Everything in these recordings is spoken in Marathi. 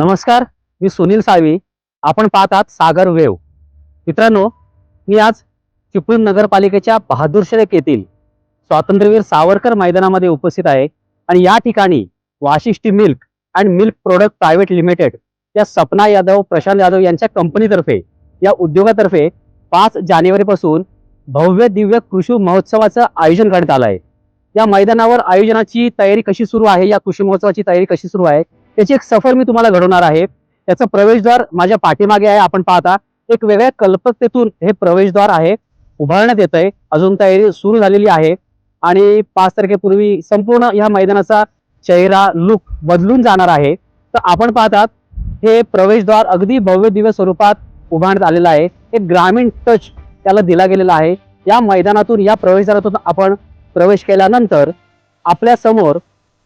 नमस्कार मी सुनील साळवी. आपण पाहतात सागर वेव. मित्रांनो मी आज चिपळूण नगरपालिकेच्या बहादूरशरेक येथील स्वातंत्र्यवीर सावरकर मैदानामध्ये उपस्थित आहे आणि या ठिकाणी Vashishti milk and milk product private limited या सपना यादव प्रशांत यादव यांच्या कंपनीतर्फे या उद्योगातर्फे पाच जानेवारीपासून भव्य दिव्य कृषी महोत्सवाचं आयोजन करण्यात आलं आहे. या मैदानावर आयोजनाची तयारी कशी सुरू आहे? या कृषी महोत्सवाची तयारी कशी सुरू आहे? त्याची एक सफर मी तुम्हाला घडवणार आहे. त्याचं प्रवेशद्वार माझ्या पाठीमागे आहे. आपण पाहता एक वेगळ्या कल्पकतेतून हे प्रवेशद्वार आहे. उभारण्यात येत आहे अजून तयारी सुरू झालेली आहे. आणि पाच तारखेपूर्वी संपूर्ण या मैदानाचा चेहरा लुक बदलून जाणार आहे. तर आपण पाहतात हे प्रवेशद्वार अगदी भव्य दिव्य स्वरूपात उभारण्यात आलेलं आहे. एक ग्रामीण टच त्याला दिला गेलेला आहे. या मैदानातून या प्रवेशद्वारातून आपण प्रवेश केल्यानंतर आपल्यासमोर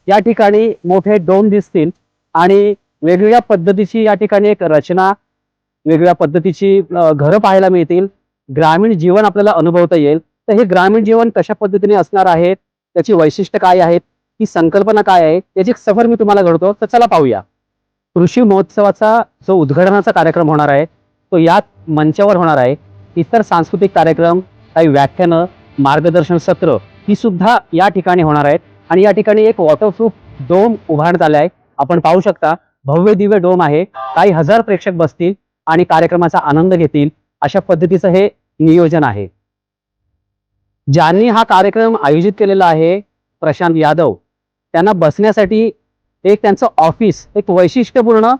या ठिकाणी मोठे डोम दिसतील. आणि वेगवेगळ्या पद्धतीची या ठिकाणी एक रचना वेगवेगळ्या पद्धतीची घरं पाहायला मिळतील. ग्रामीण जीवन आपल्याला अनुभवता येईल. तर हे ग्रामीण जीवन कशा पद्धतीने असणार आहे? त्याची वैशिष्ट्य काय आहेत? ही संकल्पना काय आहे? याची एक सफर मी तुम्हाला घडतो तर चला पाहूया. कृषी महोत्सवाचा जो उद्घाटनाचा कार्यक्रम होणार आहे तो याच मंचावर होणार आहे. इतर सांस्कृतिक कार्यक्रम काही व्याख्यानं मार्गदर्शन सत्र ही सुद्धा या ठिकाणी होणार आहेत. आणि या ठिकाणी एक वॉटरप्रूफ डोम उभारण्यात आले आहे. आपण पाहू शकता भव्य दिव्य डोम आहे. काही हजार प्रेक्षक बसतील आणि कार्यक्रमाचा आनंद घेतील अशा पद्धतीचं हे नियोजन आहे. ज्यांनी हा कार्यक्रम आयोजित केलेला आहे प्रशांत यादव त्यांना बसण्यासाठी एक त्यांचं ऑफिस एक वैशिष्ट्यपूर्ण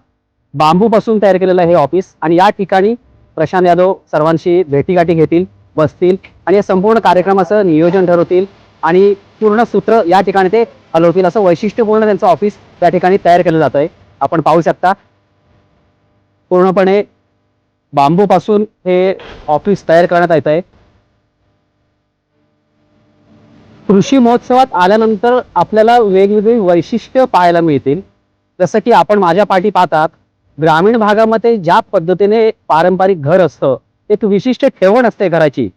बांबूपासून तयार केलेलं हे ऑफिस. आणि या ठिकाणी प्रशांत यादव सर्वांशी भेटीगाठी घेतील बसतील आणि या संपूर्ण कार्यक्रमाचं नियोजन ठरवतील. आणि पूर्ण सूत्र या ठिकाणी ते हलवतील. असं वैशिष्ट्यपूर्ण त्यांचं ऑफिस त्या ठिकाणी तयार केलं जात आहे आपण पाहू शकता पूर्णपणे बांबूपासून हे ऑफिस तयार करण्यात येत आहे. कृषी महोत्सवात आल्यानंतर आपल्याला वेगवेगळी वैशिष्ट्य पाहायला मिळतील. जसं की आपण माझ्या पाठी पाहतात ग्रामीण भागामध्ये ज्या पद्धतीने पारंपरिक घर असतं एक विशिष्ट ठेवण असते घराची.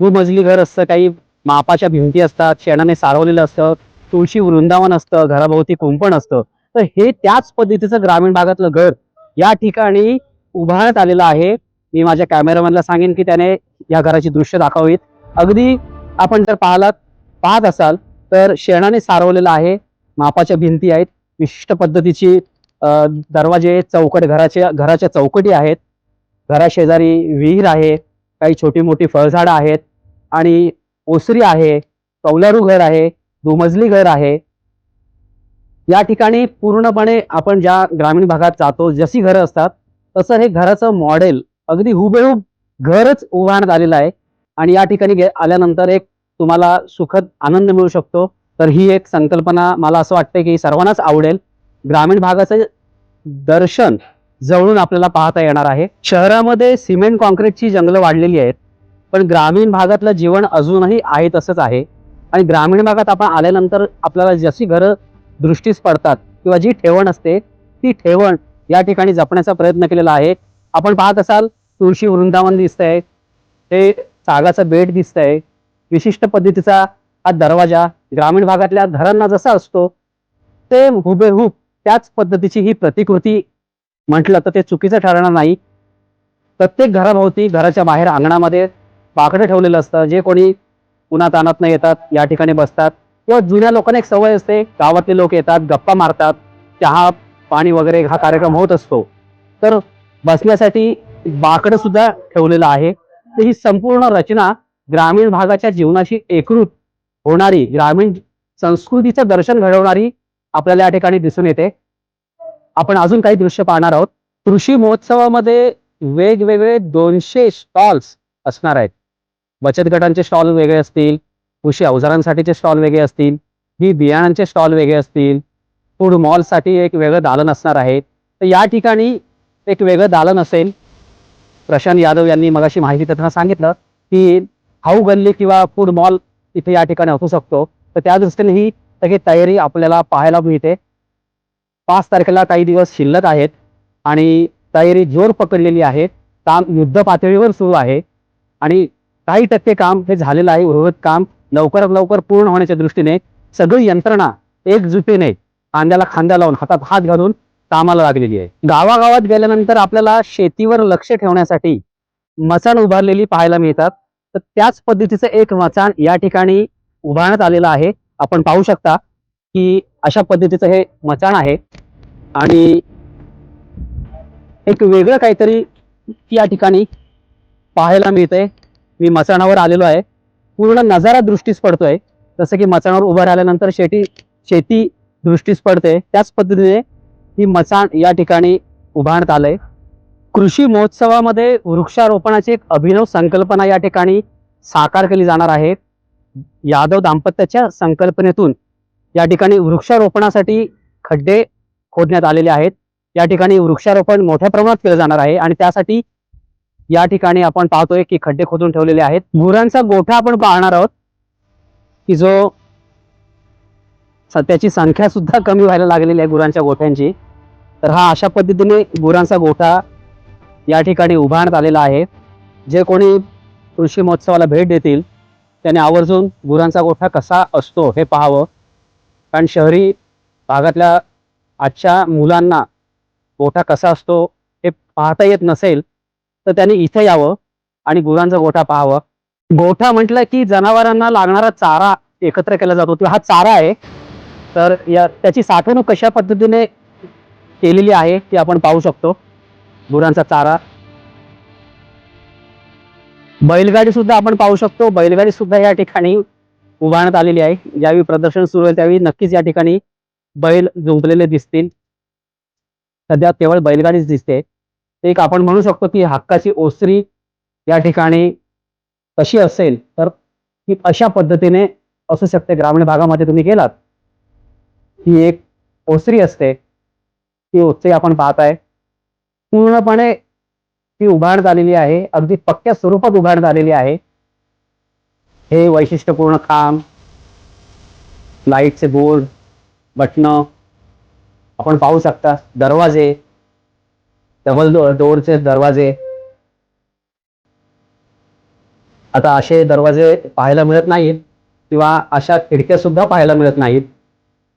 दुमजली घर असतं काही मापाच्या भिंती असतात शेणाने सारवलेलं असतं तुळशी वृंदावन असतं घराभोवती कुंपण असतं. तर हे त्याच पद्धतीचं ग्रामीण भागातलं घर या ठिकाणी उभारण्यात आलेलं आहे. मी माझ्या कॅमेरामॅनला सांगेन की त्याने या घराची दृश्य दाखवावीत. अगदी आपण जर पाहलात पाहत असाल तर शेणाने सारवलेलं आहे. मापाच्या भिंती आहेत. विशिष्ट पद्धतीची दरवाजे चौकट घराच्या घराच्या चौकटी आहेत. घराशेजारी विहीर आहे. काही छोटी मोठी फळझाडं आहेत. आणि ओसरी आहे. कौलारू घर आहे. दुमजली घर आहे. या ठिकाणी पूर्णपणे आपण ज्या ग्रामीण भागात जातो जशी घरं असतात तसं हे घराचं मॉडेल अगदी हुबेहूब घरच उभारण्यात आलेलं आहे. आणि या ठिकाणी आल्यानंतर एक तुम्हाला सुखद आनंद मिळू शकतो. तर ही एक संकल्पना मला असं वाटतं की सर्वांनाच आवडेल. ग्रामीण भागाचं दर्शन जवळून आपल्याला पाहता येणार आहे. शहरामध्ये सिमेंट कॉन्क्रीटची जंगलं वाढलेली आहेत. पण ग्रामीण भागातलं जीवन अजूनही आहे तसंच आहे. आणि ग्रामीण भागात आपण आल्यानंतर आपल्याला जशी घरं दृष्टीस पडतात किंवा जी ठेवण असते ती ठेवण या ठिकाणी जपण्याचा प्रयत्न केलेला आहे. आपण पाहत असाल तुळशी वृंदावन दिसतंय ते सागाचं बेट दिसतंय विशिष्ट पद्धतीचा हा दरवाजा ग्रामीण भागातल्या घरांना जसा असतो ते हुबेहूब त्याच पद्धतीची ही प्रतिकृती म्हटलं तर ते चुकीचं ठरणार नाही. प्रत्येक घराभोवती घराच्या बाहेर अंगणामध्ये बाकडं ठेवलेलं असतं जे कोणी उन्हात आणत नाही येतात या ठिकाणी बसतात. किंवा जुन्या लोकांना एक सवय असते गावातले लोक येतात गप्पा मारतात चहा पाणी वगैरे हा कार्यक्रम होत असतो. तर बसण्यासाठी बाकडं सुद्धा ठेवलेलं आहे. तर ही संपूर्ण रचना ग्रामीण भागाच्या जीवनाशी एकरूप होणारी ग्रामीण संस्कृतीचं दर्शन घडवणारी आपल्याला या ठिकाणी दिसून येते. आपण अजून काही दृश्य पाहणार आहोत. कृषी महोत्सवामध्ये वेगवेगळे दोनशे स्टॉल्स असणार आहेत. बचत गटांचे स्टॉल वेगळे असतील कृषी अवजारांसाठीचे स्टॉल वेगळे असतील ही बियाणांचे स्टॉल वेगळे असतील फूड मॉलसाठी एक वेगळं दालन असणार आहे. तर या ठिकाणी एक वेगळं दालन असेल. प्रशांत यादव यांनी मगाशी माहिती देताना सांगितलं की हाऊ गल्ली किंवा फूड मॉल इथे या ठिकाणी असू शकतो. तर त्या दृष्टीने ही सगळी तयारी आपल्याला पाहायला मिळते. पाच तारखेला काही दिवस शिल्लक आहेत आणि तयारी जोर पकडलेली आहे. काम युद्ध पातळीवर सुरू आहे. आणि काही टक्के काम हे झालेलं आहे उर्वरित काम लवकरात लवकर पूर्ण होण्याच्या दृष्टीने सगळी यंत्रणा एकजुटीने खांद्याला खांदा लावून हातात हात घालून कामाला लागलेली आहे. गावागावात गेल्यानंतर आपल्याला शेतीवर लक्ष ठेवण्यासाठी मचाण उभारलेली पाहायला मिळतात. तर त्याच पद्धतीचं एक मचाण या ठिकाणी उभारण्यात आलेलं आहे. आपण पाहू शकता की अशा पद्धतीचं हे मचाण आहे. आणि एक वेगळं काहीतरी या ठिकाणी पाहायला मिळतंय. मी मचाणावर आलेलो आहे. पूर्ण नजारा दृष्टीस पडतोय. जसं की मचाणावर उभं राहिल्यानंतर शेती शेती दृष्टीस पडते. त्याच पद्धतीने ही मचाण या ठिकाणी उभारण्यात आलंय. कृषी महोत्सवामध्ये वृक्षारोपणाची एक अभिनव संकल्पना या ठिकाणी साकार केली जाणार आहे. यादव दाम्पत्याच्या संकल्पनेतून या ठिकाणी वृक्षारोपणासाठी खड्डे खोदण्यात आलेले आहेत. या ठिकाणी वृक्षारोपण मोठ्या प्रमाणात केलं जाणार आहे आणि त्यासाठी या ठिकाणी आपण पाहतोय की खड्डे खोदून ठेवलेले आहेत. गुरांचा गोठा आपण पाहणार आहोत की जो त्याची संख्या सुद्धा कमी व्हायला लागलेली आहे गुरांच्या गोठ्यांची. तर हा अशा पद्धतीने गुरांचा गोठा या ठिकाणी उभारण्यात आलेला आहे. जे कोणी कृषी महोत्सवाला भेट देतील त्याने आवर्जून गुरांचा गोठा कसा असतो हे पाहावं. कारण शहरी भागातल्या आजच्या मुलांना गोठा कसा असतो हे पाहता येत नसेल तर त्यांनी इथे यावं आणि गुरांचा गोठा पाहावं. गोठा म्हटलं की जनावरांना लागणारा चारा एकत्र केला जातो. तो हा चारा आहे. तर या त्याची साठवणूक कशा पद्धतीने केलेली आहे ती आपण पाहू शकतो. गुरांचा चारा. बैलगाडी सुद्धा आपण पाहू शकतो. बैलगाडी सुद्धा या ठिकाणी उभारण्यात आलेली आहे. ज्यावेळी प्रदर्शन सुरू होईल त्यावेळी नक्कीच या ठिकाणी बैल जुंपलेले दिसतील. सध्या केवळ बैलगाडीच दिसते. एक आपण म्हणू शकतो की हक्काची ओसरी या ठिकाणी कशी असेल तर ही अशा पद्धतीने असू शकते. ग्रामीण भागामध्ये तुम्ही गेलात ही एक ओसरी असते. ती ओसरी आपण पाहत आहे पूर्णपणे ती उभारण्यात आलेली आहे. अगदी पक्क्या स्वरूपात उभारण्यात आलेली आहे. हे वैशिष्ट्यपूर्ण काम लाईटचे बोर्ड बटणं आपण पाहू शकता. दरवाजे डबल डोअरचे दरवाजे. आता असे दरवाजे पाहायला मिळत नाहीत किंवा अशा खिडक्या सुद्धा पाहायला मिळत नाहीत.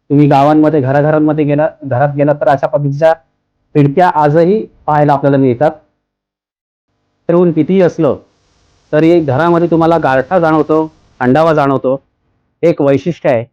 तुम्ही गावांमध्ये घराघरांमध्ये गेला घरात गेला तर अशा पद्धतीच्या खिडक्या आजही पाहायला आपल्याला मिळतात. तर ऊन कितीही असलं तरी घरामध्ये तुम्हाला गारठा जाणवतो थंडावा जाणवतो. एक वैशिष्ट्य आहे.